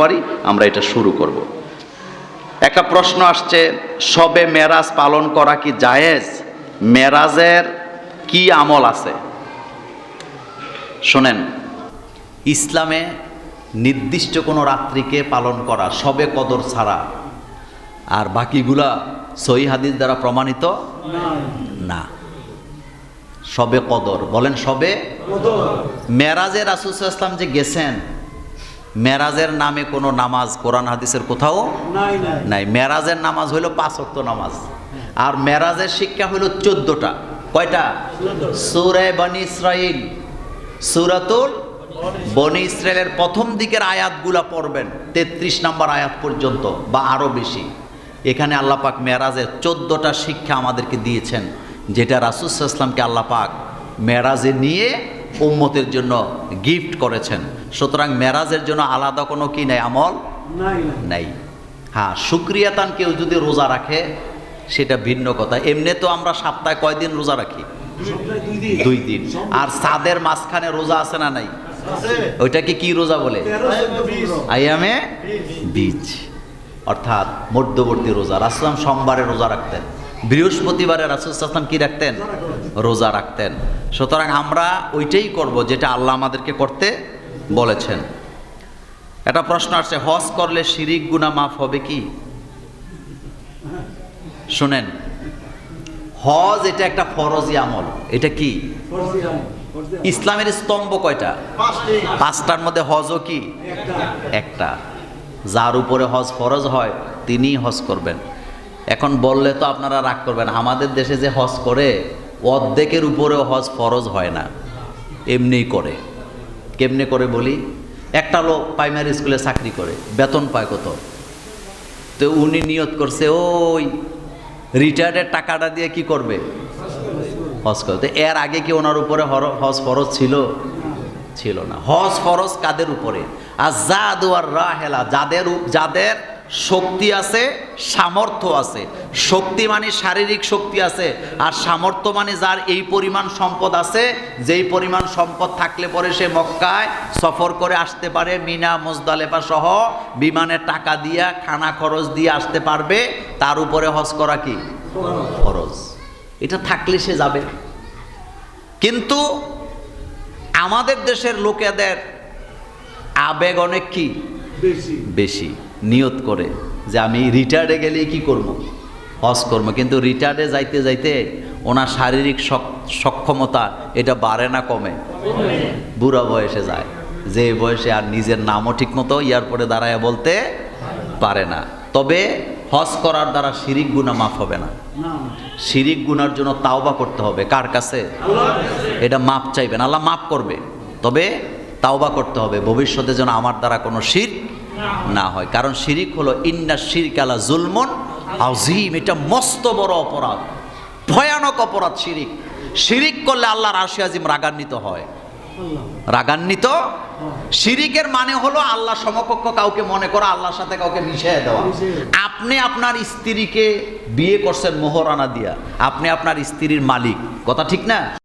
পারি, আমরা এটা শুরু করব। একটা প্রশ্ন আসছে, সবে মেরাজ পালন করা কি জায়েজ? মেরাজের কি আমল আছে? শোনেন, ইসলামে নির্দিষ্ট কোনো রাত্রিকে পালন করা সবে কদর ছাড়া, আর বাকিগুলা সহি হাদিস দ্বারা প্রমাণিত? না। সবে কদর, বলেন সবে মেরাজে রাসুল ইসলাম যে গেছেন মেরাজের নামে কোনো নামাজ কোরআন হাদিসের কোথাও নাই মেরাজের নামাজ হইল পাঁচ অক্ত নামাজ। আর মেরাজের শিক্ষা হইল চোদ্দটা। কয়টা? সুরে বনি ইসরাইল সুরাতুল বনি ইসরায়েলের প্রথম দিকের আয়াতগুলা পড়বেন। তেত্রিশ নম্বর আয়াত পর্যন্ত বা আরও বেশি। এখানে আল্লাহ পাক মেরাজের চোদ্দটা শিক্ষা আমাদেরকে দিয়েছেন যেটা রাসুসাল্লামকে আল্লাহ পাক মেরাজে নিয়ে উম্মতের জন্য গিফট করেছেন। সুতরাং মেরাজের জন্য আলাদা কোনো কি নেই আমল নাই হ্যাঁ সুক্রিয়াতান কেউ যদি রোজা রাখে সেটা ভিন্ন কথা। এমনি তো আমরা সপ্তাহে কয়দিন রোজা রাখি? দুই দিন। আর সাদের মাঝখানে রোজা আছে না নাই? ওইটাকে কি রোজা বলে? আইয়ামে বীজ। অর্থাৎ মধ্যবর্তী রোজা। রাসলাম সোমবারে রোজা রাখতেন। বৃহস্পতিবারে রাসুলাম কি রাখতেন। রোজা রাখতেন। সুতরাং আমরা ওইটাই করব যেটা আল্লাহ আমাদেরকে করতে বলেছেন। একটা প্রশ্ন আসছে হজ করলে শিরিক গুনা মাফ হবে কি? শুনেন হজ এটা একটা ফরজি আমল। এটা কি। ইসলামের স্তম্ভ কয়টা? পাঁচটার মধ্যে হজও কি? একটা। যার উপরে হজ ফরজ হয় তিনিই হজ করবেন। এখন বললে তো আপনারা রাগ করবেন আমাদের দেশে যে হজ করে অর্ধেকের উপরেও হজ ফরজ হয় না। এমনিই করে। কেমনে করে বলি? একটা লোক প্রাইমারি স্কুলে চাকরি করে, বেতন পায় কত? তো উনি নিয়ত করছে, ওই রিটায়ার্ডের টাকাটা দিয়ে কি করবে? হজ তো এর আগে কি ওনার উপরে হজ ফরজ ছিল? ছিল না। হজ ফরজ কাদের উপরে? আর যা দুয়ার রাহেলা, যাদের যাদের শক্তি আছে সামর্থ্য আছে। শক্তি মানে শারীরিক শক্তি আছে আর সামর্থ্য মানে যার এই পরিমাণ সম্পদ আছে যেই পরিমাণ সম্পদ থাকলে পরে সে মক্কায় সফর করে আসতে পারে মিনা মোজদালেফা সহ বিমানে টাকা দিয়া খানা খরচ দিয়ে আসতে পারবে তার উপরে হজ করা কি? খরচ এটা থাকলে সে যাবে। কিন্তু আমাদের দেশের লোকেদের আবেগ অনেক কি? বেশি। বেশি। নিয়ত করে যে আমি রিটায়ার্ডে গেলে কি করব? হজ করব। কিন্তু রিটায়ার্ডে যাইতে যাইতে ওনার শারীরিক সক্ষমতা এটা বাড়ে না, কমে। বুড়া বয়সে যায়। যে বয়সে আর নিজের নামও ঠিকমতো এয়ারপোর্টে দাঁড়ায় বলতে পারে না। তবে হজ করার দ্বারা শিরিক গুণা মাফ হবে না। শিরিক গুনার জন্য তাওবা করতে হবে। কার কাছে? এটা মাপ চাইবেন। আল্লাহ মাপ করবে। তবে তাওবা করতে হবে। ভবিষ্যতে যেন আমার দ্বারা কোনো শির না হয়। কারণ শিরিক হলো ইন্না শিরক আলা জুলমন আজিম এটা মস্ত বড় অপরাধ। ভয়ানক অপরাধ শিরিক। শিরিক করলে আল্লাহর আশি আজিম রাগান্বিত হয়। রাগান্বিত? শিরিকের মানে হলো আল্লাহ সমকক্ষ কাউকে মনে করা আল্লাহর সাথে কাউকে মিশিয়ে দেওয়া। আপনি আপনার স্ত্রীকে বিয়ে করছেন মোহরানা দিয়া। আপনি আপনার স্ত্রীর মালিক। কথা ঠিক না?